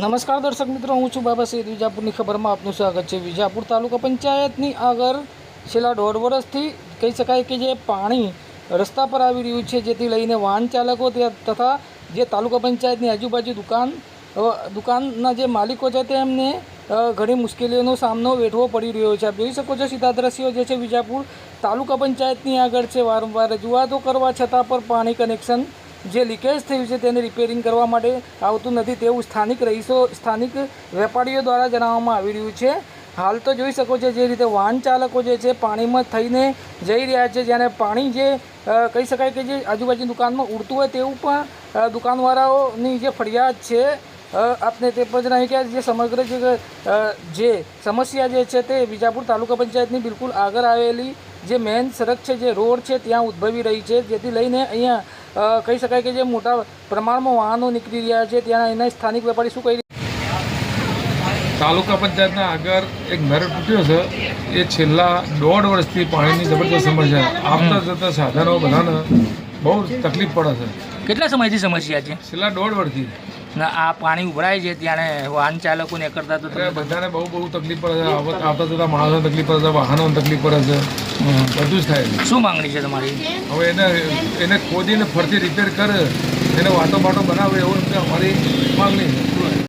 નમસ્કાર દર્શક મિત્રો, હું છું બાબા સૈદ વિજાપુરની ખબરમાં આપનું સ્વાગત છે. વિજાપુર તાલુકા પંચાયતની આગળ છેલ્લા દોઢ વર્ષથી કહી શકાય કે જે પાણી રસ્તા પર આવી રહ્યું છે, જેથી લઈને વાહન ચાલકો તથા જે તાલુકા પંચાયતની આજુબાજુ દુકાન દુકાનના જે માલિકો છે તેમને ઘણી મુશ્કેલીઓનો સામનો વેઠવો પડી રહ્યો છે. આપ જોઈ શકો છો સીધા દ્રશ્યો જે છે વિજાપુર તાલુકા પંચાયતની આગળ છે. વારંવાર રજૂઆતો કરવા છતાં પણ પાણી કનેક્શન જે લીકેજ થયું છે તેને રિપેરિંગ કરવા માટે આવતું નથી તેવું સ્થાનિક રહીશો, સ્થાનિક વેપારીઓ દ્વારા જણાવવામાં આવી રહ્યું છે. હાલ તો જોઈ શકો છો જે રીતે વાહન ચાલકો જે છે પાણીમાં થઈને જઈ રહ્યા છે. જ્યારે પાણી જે કહી શકાય કે જે આજુબાજુ દુકાનમાં ઉડતું હોય તેવું પણ દુકાનવાળાઓની જે ફરિયાદ છે આપને તે પણ જણાવી કે જે સમગ્ર જે સમસ્યા જે છે તે વિજાપુર તાલુકા પંચાયતની બિલકુલ આગળ આવેલી જે મેન સડક છે, જે રોડ છે, ત્યાં ઉદ્ભવી રહી છે. જેથી લઈને અહીંયા કહી શકાય કે જે મોટા પ્રમાણમાં વાહનો નીકળી રહ્યા છે ત્યાં એના સ્થાનિક વેપારી શું કહી તાલુકા પંચાયતના આગળ એક નર તૂટ્યો છે. એ છેલ્લા દોઢ વર્ષથી પાણીની જબરદસ્ત સમસ્યા આવતા જતા સાધનો બધાને બહુ તકલીફ પડે છે. કેટલા સમયથી સમસ્યા છે? છેલ્લા દોઢ વર્ષથી. આ પાણી ઉભરાય છે ત્યાં વાહન ચાલકોને કરતા તો બધાને બહુ બહુ તકલીફ પડે છે. આવતા જતા માણસોને તકલીફ પડે છે વાહનોને તકલીફ પડે છે. બધું જ થાય. છે શું માંગણી છે તમારી? હવે એને એને ખોદીને ફરતી રિપેર કરે એને વાટો બાટો બનાવે એવું અમારી માંગણી છે.